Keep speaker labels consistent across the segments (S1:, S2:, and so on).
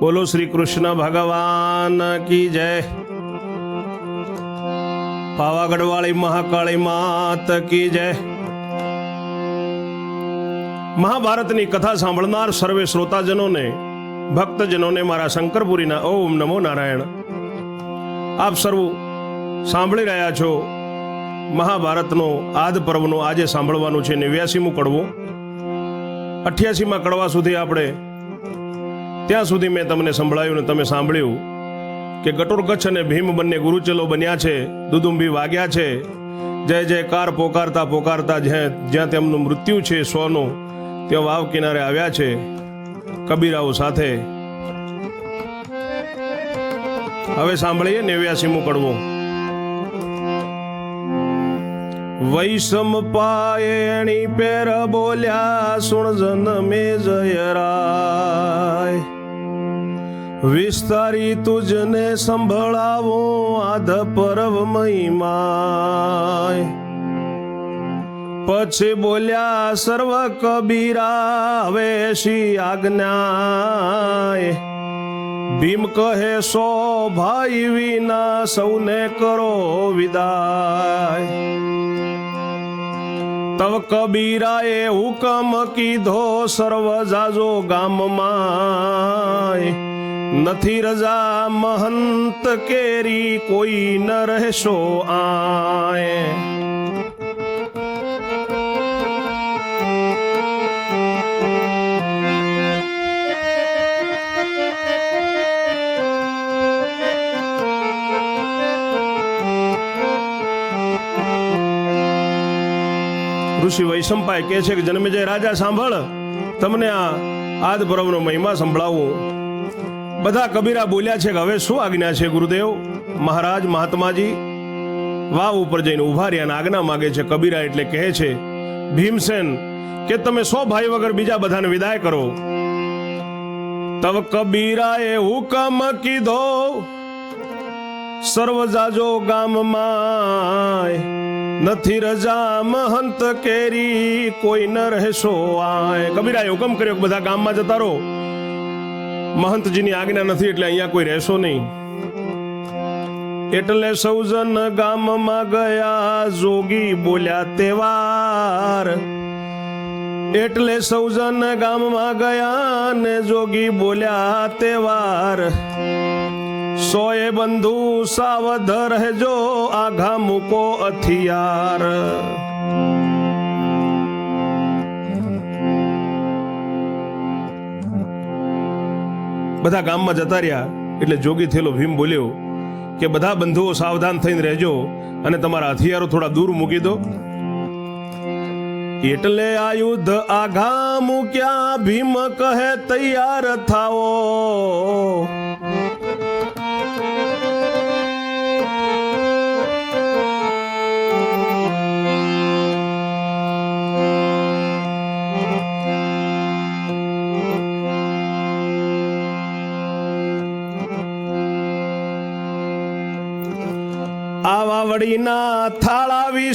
S1: બોલો શ્રી કૃષ્ણ ભગવાન કી જય. પાવાગઢવાળી મહાકાળી માત કી જય. મહાભારતની કથા સાંભળનાર સર્વે શ્રોતાજનોને, ભક્તજનોને મારા શંકરપુરીના ઓમ નમો નારાયણ. આપ સર્વ સાંભળી રહ્યા છો મહાભારતનો આદ પર્વનો આજે સાંભળવાનું છે નેવ્યાસીમું કડવું. અઠ્યાસીમાં કડવા સુધી આપણે ત્યાં સુધી મેં તમને સંભળાયું ને તમે સાંભળ્યું કે ગટોર કચ્છ અને ભીમ બંને ગુરુચેલો બન્યા છે, દુદુંબી વાગ્યા છે. જય જયકાર પોકારતા પોકારતા જ્યાં જ્યાં તેમનું મૃત્યુ છે સોનું, ત્યાં વાવ કિનારે આવ્યા છે કબીરાઓ સાથે. હવે સાંભળીએ નેવ્યાસીમું કડવું. વૈષમ પાયણી પેર બોલ્યા સુણજન મે જયરાય વિસ્તારી તુજને સંભળાવો આધ પરવ મહિમાય. પછી બોલ્યા, સર્વ કબીરા હવે શી આજ્ઞાય? ભીમ કહે, સો ભાઈ વિના સૌને કરો વિદાય. તવ કબીરાએ હુકમ કીધો, સર્વ જાજો ગામમાં નથી રજા મહંત કેરી, કોઈ ન રહેશો આય. ઋષિ વૈશંપાય કહે છે કે જન્મે જય રાજા, સાંભળ, તમને આ આદ પર્વનો મહિમા સંભળાવું. બધા કબીરા બોલ્યા છે કે હવે શું આજ્ઞા છે ગુરુદેવ? મહારાજ, મહાત્માજી, વાવ ઉપર જઈને ઊભા રહ્યા આજ્ઞા માગે છે, કબીરા એટલે કહે છે, ભીમસેન, કે તમે સો ભાઈ વગર બીજા બધાને વિદાય કરો. તવ કબીરા એ હુકમ કીધો, સર્વ જાજો ગામમાં નથી રજા મહંત કેરી, કોઈ ન રહેશો આય. કબીરાએ હુકમ કર્યો બધા ગામમાં જતા રહો. મહંતજીની આજ્ઞા નથી એટલે અહીંયા કોઈ રહેશો નહીં. એટલે સૌજન ગામમાં ગયા, જોગી બોલ્યા તેવાર. એટલે સૌજન ગામમાં ગયા ને જોગી બોલ્યા તેવાર. સોએ બંધુ સાવધ રહેજો, આઘા મૂકો હથિયાર બધા ગામમાં જતા રહ્યા એટલે જોગી થયેલો ભીમ બોલ્યો કે બધા બંધુઓ સાવધાન થઈને રહેજો અને તમારા હથિયારો થોડા દૂર મૂકી દો. એટલે આ યુદ્ધ આઘા મૂક્યા ભીમ કહે તૈયાર થાઓ.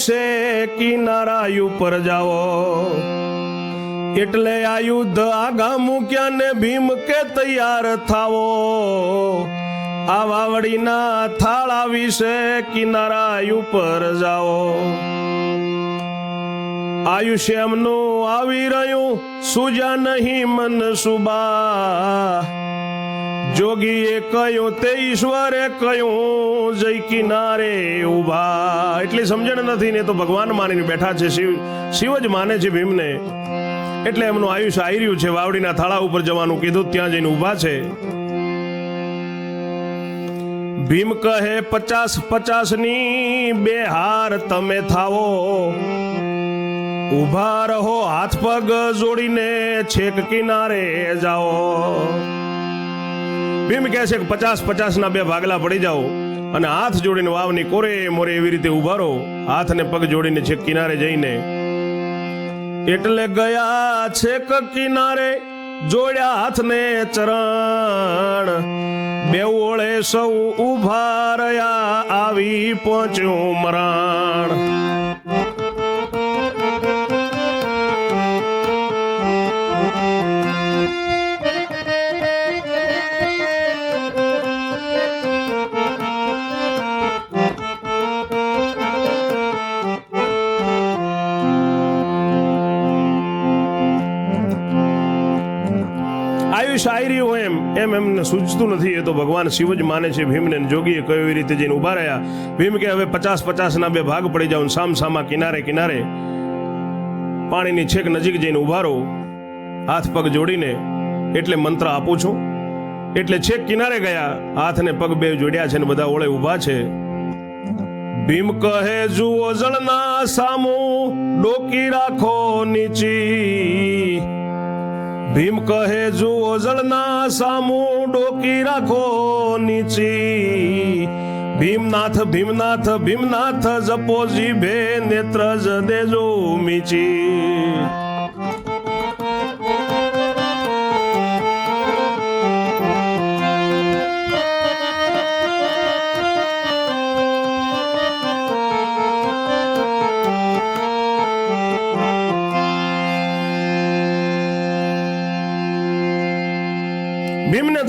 S1: વિશે કિનારા ઉપર જાઓ. એટલે આ યુદ્ધ આગા મૂક્યા ને ભીમ કે તૈયાર થાવો આ વાવડીના થાળા વિશે કિનારા ઉપર જાઓ. આયુષ્ય એમનું આવી રહ્યું. સુજા નહીં મન સુબા. જોગીએ કહ્યું, તે ઈશ્વરે કહ્યું, જય કિનારે ઊભા એટલી સમજણ નથી, ને તો ભગવાન માનીને બેઠા છે શિવ. શિવ જ માને છે ભીમને. એટલે એમનું આયુષ્ય આવી રહ્યું છે. વાવડીના થાળા ઉપર જવાનું કીધું, ત્યાં જઈને ઊભા છે. ભીમ કહે, પચાસ પચાસની બે હાર તમે થાવો ઊભા રહો, હાથ પગ જોડીને છેક કિનારે જાઓ. ભીમ કહે છે કે પચાસ પચાસ ના બે ભાગલા પડી જાઓ અને હાથ જોડીને વાવની કોરે મોરે એવી રીતે ઊભા રહો. હાથ ને પગ જોડીને છેક કિનારે જઈને. એટલે ગયા છેક કિનારે જોડ્યા હાથને ચરણ. બે ઓળે સૌ ઊભા રહ્યા, આવી પહોંચ્યું મરણ. એમ એમને સૂચતું નથી. એ તો ભગવાન શિવ જ માને છે. ભીમને જોગીએ કયો એવી રીતે જઈને ઊભા રહ્યા. ભીમ કે, હવે પચાસ પચાસના બે ભાગ પડી જાવ ને સામ સામા કિનારે કિનારે પાણીની છેક નજીક જઈને ઊભા રહો. હાથ પગ જોડીને એટલે મંત્ર આપું છું. એટલે છેક કિનારે ગયા. હાથ ને પગ બે જોડ્યા છે ને બધા ઓળે ઊભા છે. ભીમ કહે, જુઓ જળના સામું ડોકી રાખો નીચી. ભીમ કહે, જુઓ જળના સામું ડોકી રાખો નીચી. ભીમનાથ ભીમનાથ ભીમનાથ જપો જીભે નેત્ર જ દેજો મીચી.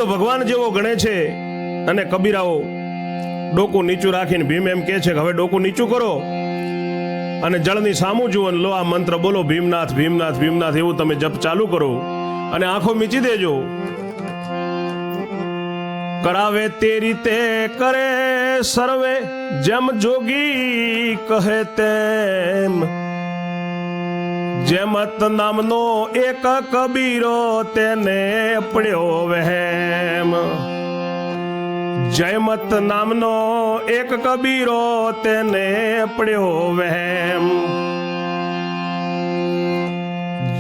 S1: તો ભગવાન જેવો ગણે છે અને કબીરાઓ ડોકું નીચું રાખીને ભીમ એમ કહે છે કે હવે ડોકું નીચું કરો અને જળની સામું જુઓ લો આ મંત્ર બોલો, ભીમનાથ ભીમનાથ ભીમનાથ, એવું તમે જપ ચાલુ કરો અને આંખો મીચી દેજો. કરાવે તે રીતે કરે, સર્વે જેમ જોગી કહે તેમ. જેમત નામનો એક કબીરો તેને પડ્યો વહેમ. જયમત નામનો એક કબીરો તેને પડ્યો વહેમ.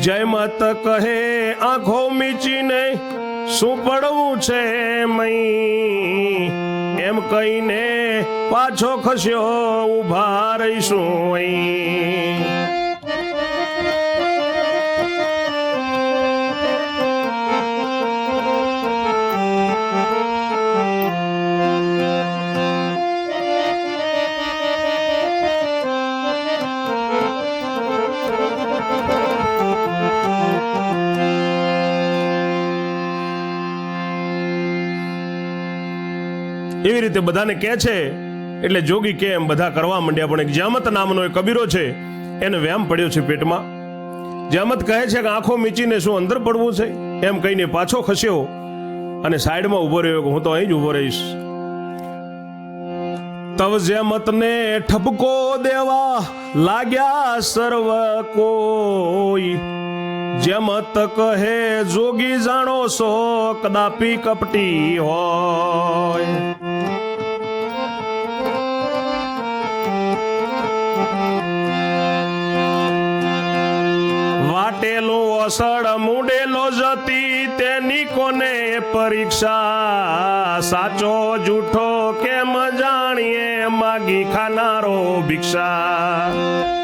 S1: જયમત કહે, આંખો મીચીને શું પડવું છે મઈ એમ કહીને પાછો ખસ્યો ઊભા રહીશું અહીં. એવી રીતે બધાને કહે છે, એટલે જોગી કે એમ બધા કરવા માંડ્યા, પણ એક જામત નામનો એક કબીરો છે, એને વ્યામ પડ્યો છે પેટમાં. જામત કહે છે કે આંખો મીચીને શું અંદર પડવું છે? એમ કહીને પાછો ખસ્યો અને સાઈડમાં ઊભો રહ્યો કે હું તો અહીં જ ઊભો રહીશ. તવ જેમતને ઠપકો દેવા લાગ્યા સર્વ કોઈ. જેમત કહે, જોગી જાણો સો કદાપી કપટી હોય. વાટેલો અસળ મુડેલો જતી તેની કોને પરીક્ષા? સાચો જૂઠો કેમ જાણીએ? માગી ખાનારો ભિક્ષા.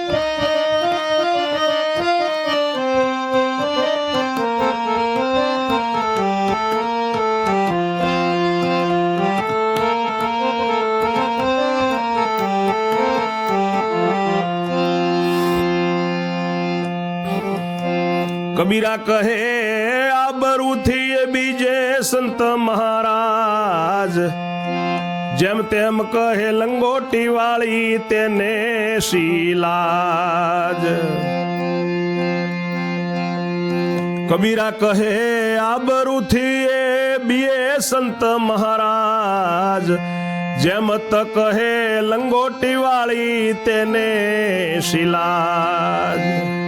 S1: કબીરા કહે, આબરૂથી બીજે સંત મહારાજ. જેમ તેમ કહે લંગોટી વાળી તેને શીલાજ. કબીરા કહે, આબરૂથી એ બીએ સંત મહારાજ. જેમ ત કહે લંગોટી વાળી તેને શીલાજ.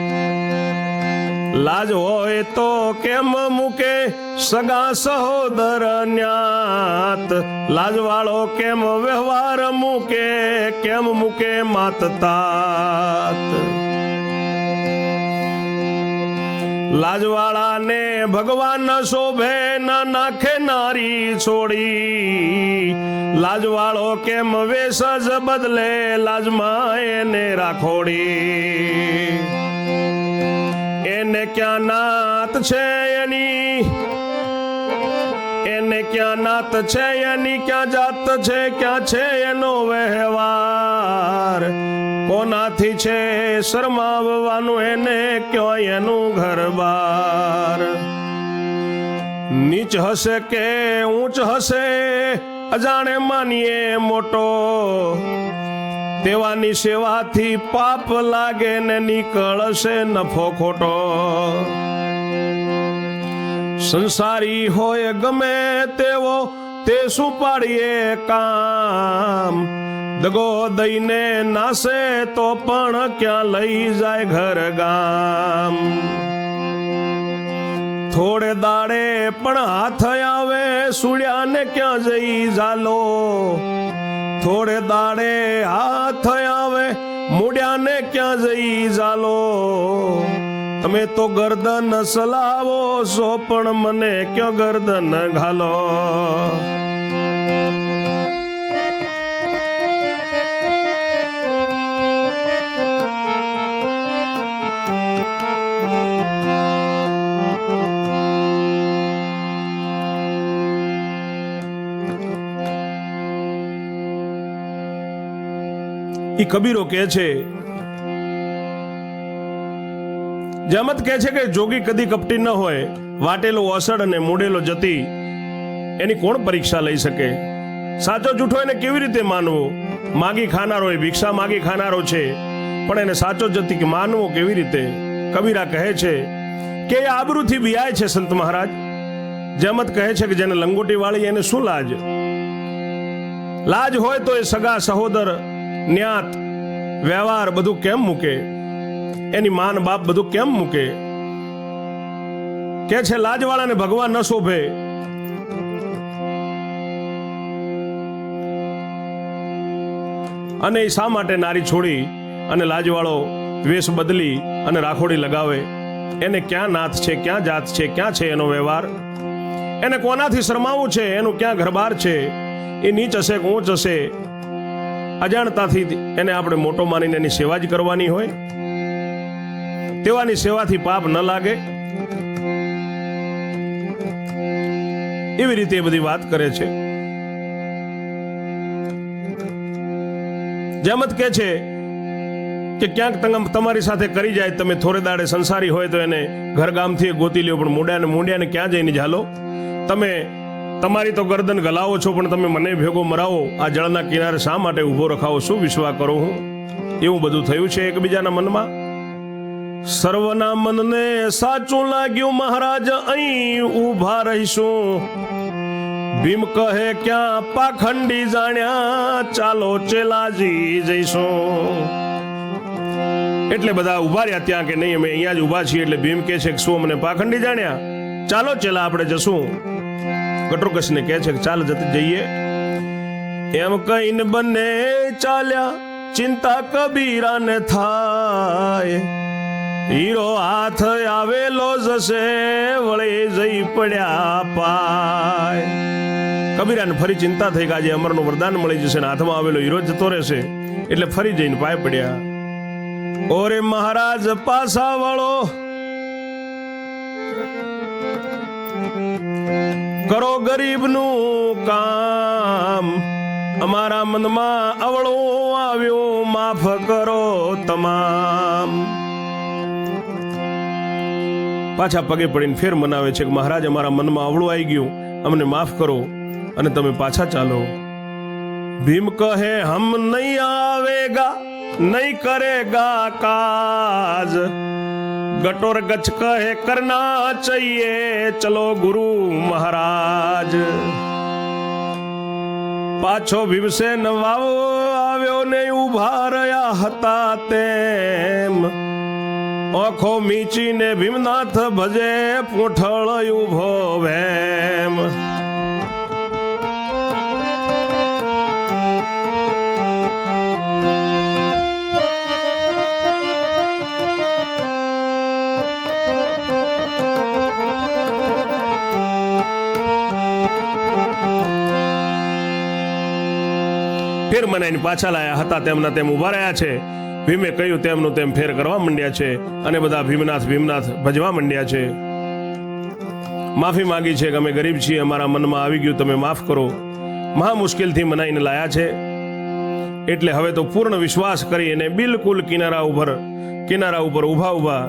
S1: લાજ હોય તો કેમ મૂકે સગા સહોદર ન્યાત લાજવાળો કેમ વ્યવહાર મૂકે? કેમ મૂકે માત તાત? લાજવાળાને ભગવાન શોભે ના નાખે નારી છોડી. લાજવાળો કેમ વેશ જ બદલે લાજમાં એને રાખોડી? એને ક્યાં નાત છે એની? એને ક્યાં નાત છે એની? ક્યાં જાત છે, ક્યાં છે એનો વ્યવહાર? કોનાથી છે શરમાવવાનું એને કયો એનું ઘર બાર નીચ હશે કે ઊંચ હશે? અજાણે માનીએ મોટો તેવાની સેવાથી પાપ લાગે ને નીકળશે નફો ખોટો. સંસારી હોય ગમે તેવો તે શું પાડીએ કામ. દગો દઈને નાસે તો પણ ક્યાં લઈ જાય ઘર ગામ. થોડે દાડે પણ હાથ આવે સુડ્યાને ક્યાં જઈ ઝાલો? થોડે દાડે હાથ આવે, મોડ્યાને ક્યાં જઈ ઝાલો? તમે તો ગરદન સલાવો છો, પણ મને ક્યાં ગરદન ઘાલો? ઈ કબીરો કહે છે. જમત કહે છે કે જોગી કદી કપટી ન હોય, વાટેલો અસડ અને મોડેલો જતી, એની કોણ પરીક્ષા લઈ શકે? સાચો જૂઠો એને કેવી રીતે માનવો? માગી ખાનારો એ ભિક્ષા માગી ખાનારો છે, પણ એને સાચો જતી કે માનવો કેવી રીતે? કબીરા કહે છે કે એ આબરૂથી બિયાય છે, સંત મહારાજ. જમત કહે છે કે જેને લંગોટી વાળી એને શું લાજ? લાજ હોય તો એ સગા સહોદર ન્યાત, વ્યવહાર બધું કેમ મૂકે? એની માન બાપ બધું કેમ મૂકે? કે છે લાજવાળાને ભગવાન ન શોભે? અને એ શા માટે નારી છોડી અને લાજવાળો વેશ બદલી અને રાખોડી લગાવે? એને ક્યાં નાથ છે, ક્યાં જાત છે, ક્યાં છે એનો વ્યવહાર? એને કોનાથી શરમાવું છે? એનું ક્યાં ઘરબાર છે? એ નીચ હશે ઊંચ હશે? અજાણતાથી એને આપણે મોટો માનીને એની સેવા જ કરવાની હોય. તેવાની સેવાથી પાપ ન લાગે. એવી રીતે એ બધી વાત કરે છે. જેમત કે છે કે ક્યાંક તમારી સાથે કરી જાય, તમે થોડે દાડે સંસારી હોય તો એને ઘર ગામથી ગોતી લ્યો, પણ મોઢાને મોઢિયાને ક્યાં જઈને ઝાલો? તમે તમારી તો ગરદન ગલાવો છો, પણ તમે મને ભેગો મરાવો. આ જળના કિનારે શા માટે ઊભો રખાવો? શું વિશ્વા કરો હું? એવું બધું થયું છે એકબીજાના મનમાં? સર્વના મનને સાચું લાગ્યું મહારાજ, અહીં ઊભા રહીશું. ભીમ કહે, ક્યાં પાખંડી જાણ્યા? ચાલો ચેલાજી જઈશું. એટલે બધા ઊભા રહ્યા ત્યાં કે નહીં? અમે અહીંયા જ ઊભા છીએ એટલે ભીમ કે છે કે શું અમને પાખંડી જાણ્યા? ચાલો ચેલા, આપણે જશું. કટોકસને કહે છે કે ચાલ જતી જઈએ. એમ કહીને બંને ચાલ્યા. ચિંતા કબીરાને થાય. હીરો હાથ આવેલો જશે, વળી જઈ પડ્યા પાય. કબીરાને ફરી ચિંતા થઈ કે આજે અમરનું વરદાન મળી જશે ને હાથમાં આવેલો હીરો જતો રહેશે. એટલે ફરી જઈને પાય પડ્યા. ઓરે મહારાજ પાસા વાળો કરો ગરીબનું કામ. અમારા મનમાં અવળો આવ્યો, માફ કરો તમામ. પાછા પગે પડીને ફેર મનાવે છે કે મહારાજ, અમારા મનમાં અવળું આવી ગયું. અમને માફ કરો અને તમે પાછા ચાલો. ભીમ કહે, હમ નહીં આવેગા, નહીં કરેગા કાજ. ગટોર ગચ કહે, કરના ચાહીએ ચલો ગુરુ મહારાજ. પાછો ભીમસેન વાવો આવ્યો ને ઊભા રહ્યા હતા તેમ. ઓખો મીચીને ભીમનાથ ભજે, પૂંઠળ ઊભો વેમ. ફેર મનાઈને પાછા લાયા હતા. તેમના તેમ ઊભા રહ્યા છે. ભીમે કહ્યું, તેમનું તેમ ફેર કરવા માંડ્યા છે અને બધા ભીમનાથ ભીમનાથ ભજવા માંડ્યા છે. માફી માંગી છે કે અમે ગરીબ છીએ, અમારા મનમાં આવી ગયું, તમે માફ કરો. મહા મુશ્કેલથી મનાઈને લાયા છે. એટલે હવે તો પૂર્ણ વિશ્વાસ કરી અને બિલકુલ કિનારા ઉપર કિનારા ઉપર ઊભા ઊભા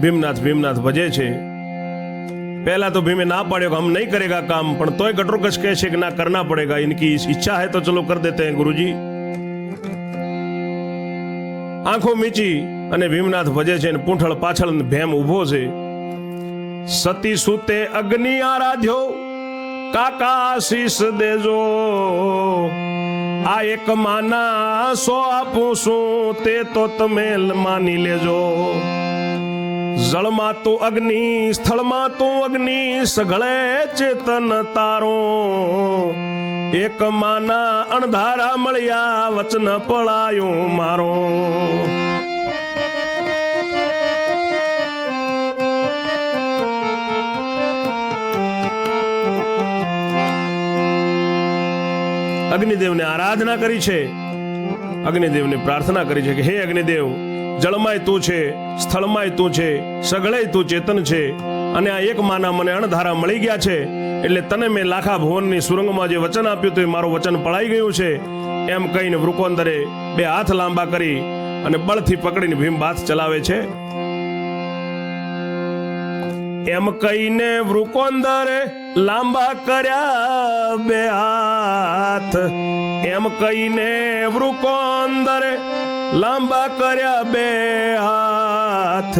S1: ભીમનાથ ભીમનાથ ભજે છે. पहला तो भीमे ना पाड़ेगा हम नहीं करेगा काम पण तोय गटरोकस કહે છે કે ના करना पड़ेगा इनकी इच्छा है तो चलो कर देते हैं गुरुजी આંખો મીચી અને ભીમનાથ ભજે છે અને પૂંઠળ પાછળ ભેમ ઊભો છે સતી સુતે અગ્નિ આરાધ્યો કાકા શીશ દેજો આ એક માના સો આપું છું તે તો તમે માની લેજો જળમાં તો અગ્નિ, સ્થળમાં તો અગ્નિ, સઘળે ચેતન તારો. એક માના અણધારા મળ્યા, વચન પળાયો મારો. અગ્નિદેવને આરાધના કરી છે. અગ્નિદેવને પ્રાર્થના કરી છે કે, હે અગ્નિદેવ જળમાંય તું છે, સ્થળમાંય તું છે સગળે તું ચેતન છે. અને આ એક માના મને અણધારા મળી ગયા છે. એટલે તને મેં લાખા ભુવનની સુરંગમાં જે વચન આપ્યું હતું એ મારું વચન પળાઈ ગયું છે. એમ કહીને વૃકોંદરે બે હાથ લાંબા કરી અને બળથી પકડીને ભીમ બાથ ચલાવે છે. એમ કહીને વૃકોંદરે લાંબા કર્યા બે હાથ. એમ કહીને વૃકોંદરે લાંબા કર્યા બે હાથ.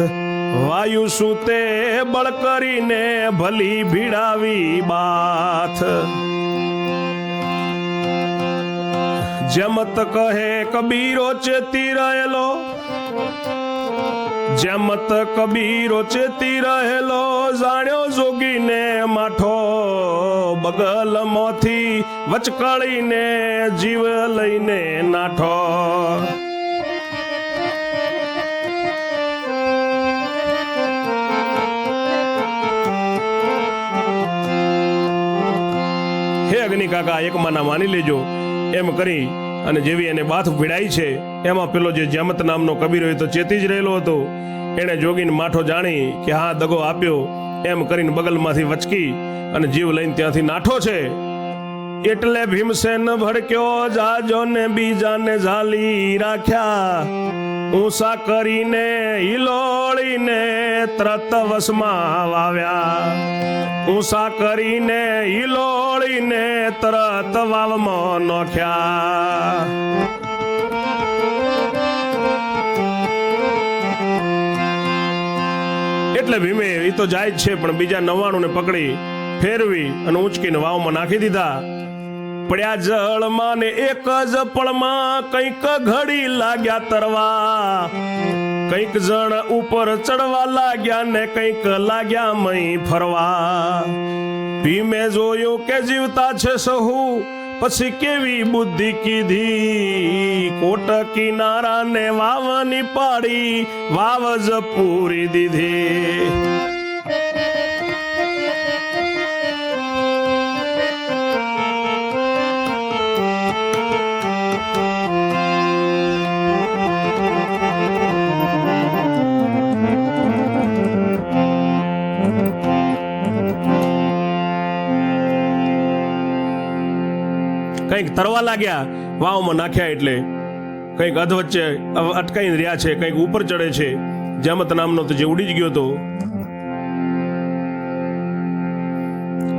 S1: વાયુ સુતે, બળ કરીને ભલી ભીડાવી બાથ. જમત કહે, કબીરો ચેતી રહેલો. જમત કબીરો ચેતી રહેલો, જાણ્યો જોગીને માઠો બગલમાંથી વચકળીને જીવ લઈને નાઠો. કાકા, એક માના માની લેજો. એમ કરી અને જેવી એને બાથ ભીડાઈ છે, એમાં પેલો જે જમત નામનો કબીર હોય તો ચેતી જ રહેલો હતો. એણે જોગીને માઠો જાણી કે હા, દગો આપ્યો. એમ કરીને બગલમાંથી વચકી અને જીવ લઈને ત્યાંથી નાઠો છે. એટલે ભીમસેન ભડક્યો જાજો ને બીજાને ઝાલી રાખ્યા. ઊંસા કરીને હિલોળીને ત્રત વસમાં વાવ્યા. ઊંસા કરીને ઈલોળીને તરત વાવમાં નોખ્યા. એટલે ભીમે એ તો જાય જ છે, પણ બીજા નવાણું ને પકડી ફેરવી અને ઉંચકીને વાવમાં નાખી દીધા. પડ્યા જળમાં ને એક જ પળમાં કંઈક ઘડી લાગ્યા તરવા. કંઈક જણ ઉપર ચડવા લાગ્યા ને કંઈક લાગ્યા મય ફરવા. ભીમે જોયું કે જીવતા છે સહુ, પછી કેવી બુદ્ધિ કીધી? કોટ કિનારા ને વાવની પાડી, વાવજ પૂરી દીધી. કંઈક તરવા લાગ્યા, વાવમાં નાખ્યા એટલે કંઈક અધવચ્ચે અટકાઈને રહ્યા છે, કંઈક ઉપર ચડે છે. જમત નામનો તો જે ઉડી જ ગયો હતો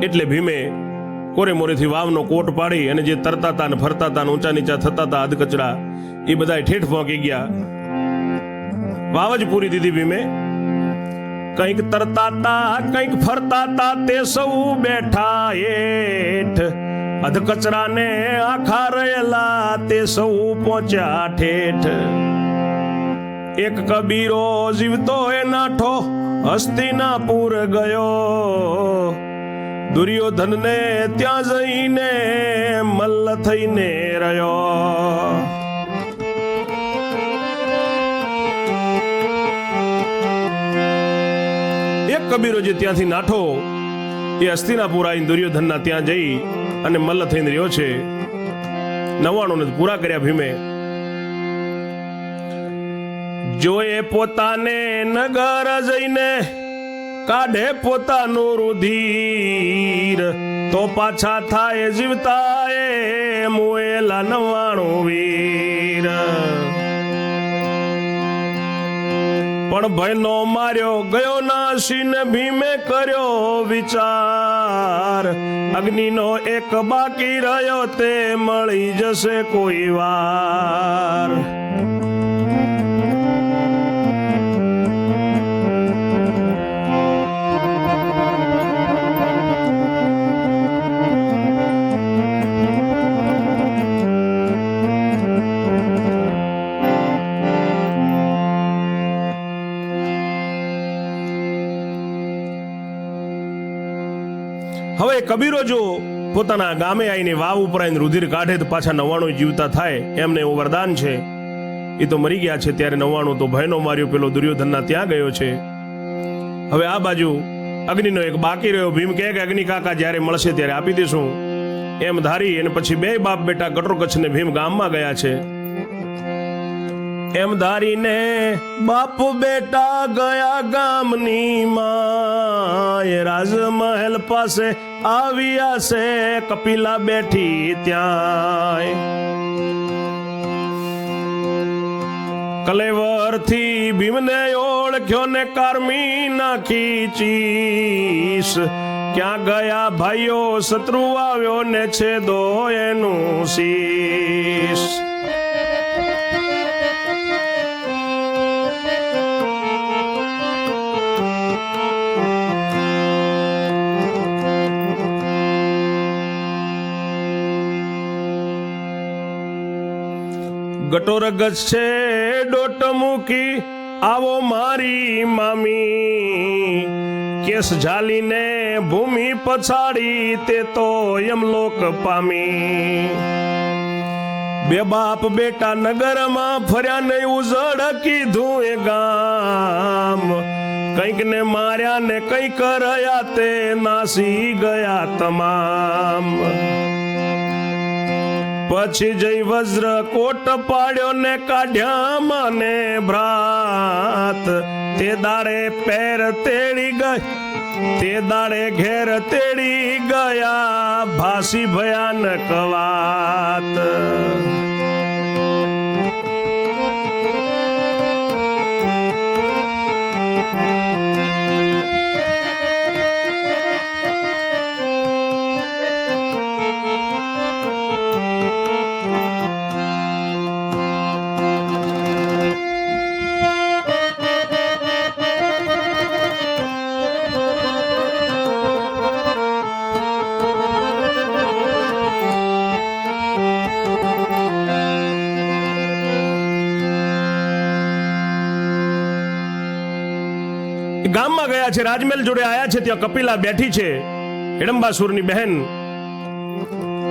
S1: એટલે ભીમે કોરે મોરેથી વાવનો કોટ પાડી અને જે તરતા હતા ને ફરતા હતા ઊંચા નીચા થતા હતા અધકચડા એ બધા ઠેઠ પહોંચી ગયા. વાવ જ પૂરી દીધી ભીમે. કંઈક તરતા તા, કંઈક ફરતા તા તે સૌ બેઠા હેઠ. અધકચરાને આખા રહેલા તે સૌ પહોંચ્યા ઠેઠ. એક કબીરો જીવતો એ નાઠો, હસ્તિનાપુર ગયો. દુર્યોધનને ત્યાં જઈને મલ્લ થઈને રહ્યો. એક કબીરો જે ત્યાંથી નાઠો, એ હસ્તિનાપુર આવીને દુર્યોધનના ત્યાં જઈ અને મલ્લ થઈને રહ્યો છે. નવાણું પૂરા કર્યા ભીમે. જોએ પોતાને નગર જઈને કાઢે પોતાનું રુધિર. તો પાછા થાય જીવતા એ મોએલા નવાણું વીર. પણ ભયનો માર્યો, ગયો નાશીન ભીમે કર્યો વિચાર. અગ્નિનો એક બાકી રહ્યો, તે મળી જશે કોઈ વાર. હવે કબીરો જો પોતાના ગામે આવીને વાવ ઉપર રુધિર કાઢે તો પાછા નવાણું જીવતા થાય, એમને એવું વરદાન છે. એ તો મરી ગયા છે ત્યારે નવાણું તો ભયનો માર્યો પેલો દુર્યોધનના ત્યાં ગયો છે. હવે આ બાજુ અગ્નિનો એક બાકી રહ્યો, ભીમ કહે કે, અગ્નિ કાકા, જ્યારે મળશે ત્યારે આપી દેશું. એમ ધારી અને પછી બે બાપ બેટા કટોર કચ્છને ભીમ ગામમાં ગયા છે. એમ ધારીને બાપ બેટા ગયા ગામની માય રાજમહેલ પાસે આવ્યા છે કપિલા બેઠી ત્યાં કલેવરથી ભીમને ઓળખ્યો ને કારમી નાખી ચીસ. ક્યાં ગયા ભાઈઓ, શત્રુ આવ્યો ને છે દો એનું શીશ ગટોર છે, ડોટ મૂકી, આવો મારી મામી. કેસ ઝાલીને ભૂમિ પછાડી, તે તો યમલોક પામી. બે બાપ બેટા નગરમાં ફર્યા નહીં, ઉજળ કીધું એ ગામ. કંઈક ને માર્યા ને કંઈક રહ્યા, તે નાસી ગયા તમામ. પછી જઈ વજ્ર કોટ પાડ્યો ને કાઢ્યા મને ભ્રાત. તે દાડે પેર તેડી ગઈ, તે દાડે ઘેર તેડી ગયા, ભાસી ભયાનક વાત. ગયા છે, રાજમહેલ જોડે આવ્યા છે, ત્યાં કપિલા બેઠી છે. હિડમ્બાસુરની બહેન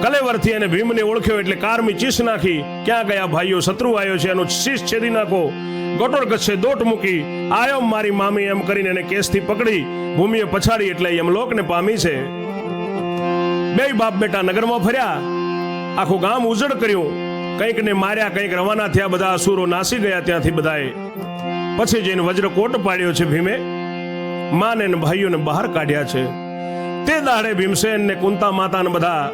S1: કલેવરથી એને ભીમને ઓળખ્યો એટલે કારમી ચીસ નાખી. ક્યાં ગયા ભાઈઓ, શત્રુ આવ્યો છે, એનો શીશ છેદી નાખો. ગટોર કચ્છે દોટ મૂકી. આયો મારી મામી એમ કરીને એને કેસથી પકડી. ભૂમિએ પછાડી એટલે એમ લોકને પામી છે. બે બાપ બેટા નગરમાં ફર્યા. આખું ગામ ઉજળ કર્યું. કંઈક ને માર્યા, કંઈક રવાના થયા, બધા અસુરો નાસી ગયા ત્યાંથી બધાએ. પછી જઈને વજ્રકોટ પાડ્યો છે ભીમે. માને ને ભાઈઓને બહાર કાઢ્યા છે. તે દાડે ભીમસેન ને કુંતા માતા ને બધા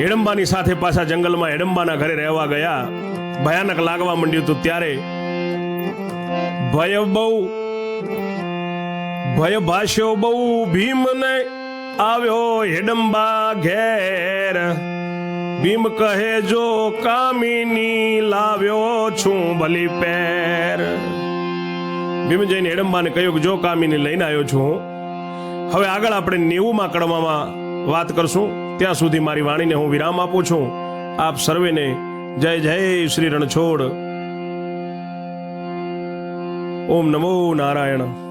S1: હેડમ્બાની સાથે પાછા જંગલમાં હિડમ્બાના ઘરે રહેવા ગયા. ભયાનક લાગવા માંડ્યું હતું ત્યારે. ભય બહુ, ભય ભાષ્યો બહુ ભીમ ને આવ્યો હેડમ્બા ઘેર. ભીમ કહે, જો કામિની લાવ્યો છું ભલી પેર. ભીમ જઈને હેડમ્બાને કહ્યું કે જો કામીને લઈને આવ્યો છું હું. હવે આગળ આપણે નેવુંમાં કડવામાં વાત કરશું. ત્યાં સુધી મારી વાણીને હું વિરામ આપું છું. આપ સર્વેને જય જય શ્રી રણછોડ. ઓમ નમો નારાયણ.